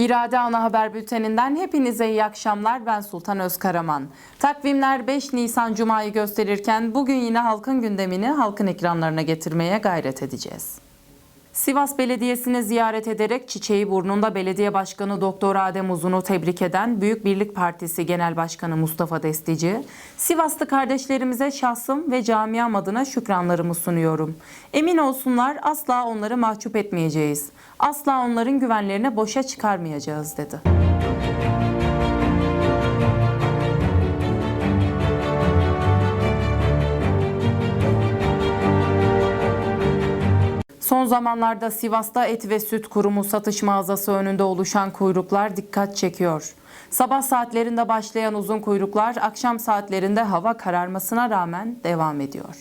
İrade Ana Haber Bülteninden hepinize iyi akşamlar. Ben Sultan Özkaraman. Takvimler 5 Nisan Cuma'yı gösterirken bugün yine halkın gündemini halkın ekranlarına getirmeye gayret edeceğiz. Sivas Belediyesi'ni ziyaret ederek çiçeği burnunda belediye başkanı Doktor Adem Uzun'u tebrik eden Büyük Birlik Partisi Genel Başkanı Mustafa Destici, Sivaslı kardeşlerimize şahsım ve camiam adına şükranlarımı sunuyorum. Emin olsunlar asla onları mahcup etmeyeceğiz. Asla onların güvenlerini boşa çıkarmayacağız dedi. Son zamanlarda Sivas'ta et ve süt kurumu satış mağazası önünde oluşan kuyruklar dikkat çekiyor. Sabah saatlerinde başlayan uzun kuyruklar akşam saatlerinde hava kararmasına rağmen devam ediyor.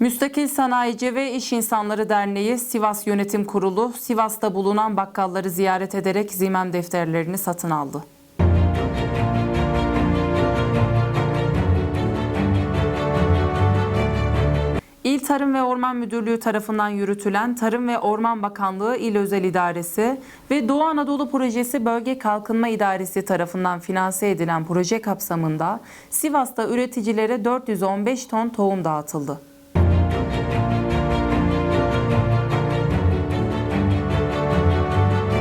Müstakil Sanayici ve İş İnsanları Derneği Sivas Yönetim Kurulu Sivas'ta bulunan bakkalları ziyaret ederek zimem defterlerini satın aldı. İl Tarım ve Orman Müdürlüğü tarafından yürütülen Tarım ve Orman Bakanlığı İl Özel İdaresi ve Doğu Anadolu Projesi Bölge Kalkınma İdaresi tarafından finanse edilen proje kapsamında Sivas'ta üreticilere 415 ton tohum dağıtıldı.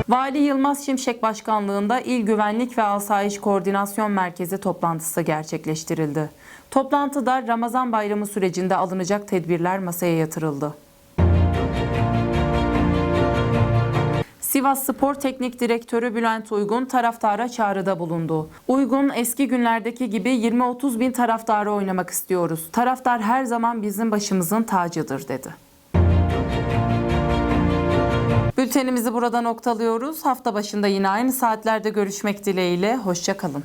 Vali Yılmaz Şimşek Başkanlığında İl Güvenlik ve Asayiş Koordinasyon Merkezi toplantısı gerçekleştirildi. Toplantıda Ramazan bayramı sürecinde alınacak tedbirler masaya yatırıldı. Sivas Spor Teknik Direktörü Bülent Uygun taraftara çağrıda bulundu. Uygun eski günlerdeki gibi 20-30 bin taraftarı oynamak istiyoruz. Taraftar her zaman bizim başımızın tacıdır dedi. Bültenimizi burada noktalıyoruz. Hafta başında yine aynı saatlerde görüşmek dileğiyle. Hoşçakalın.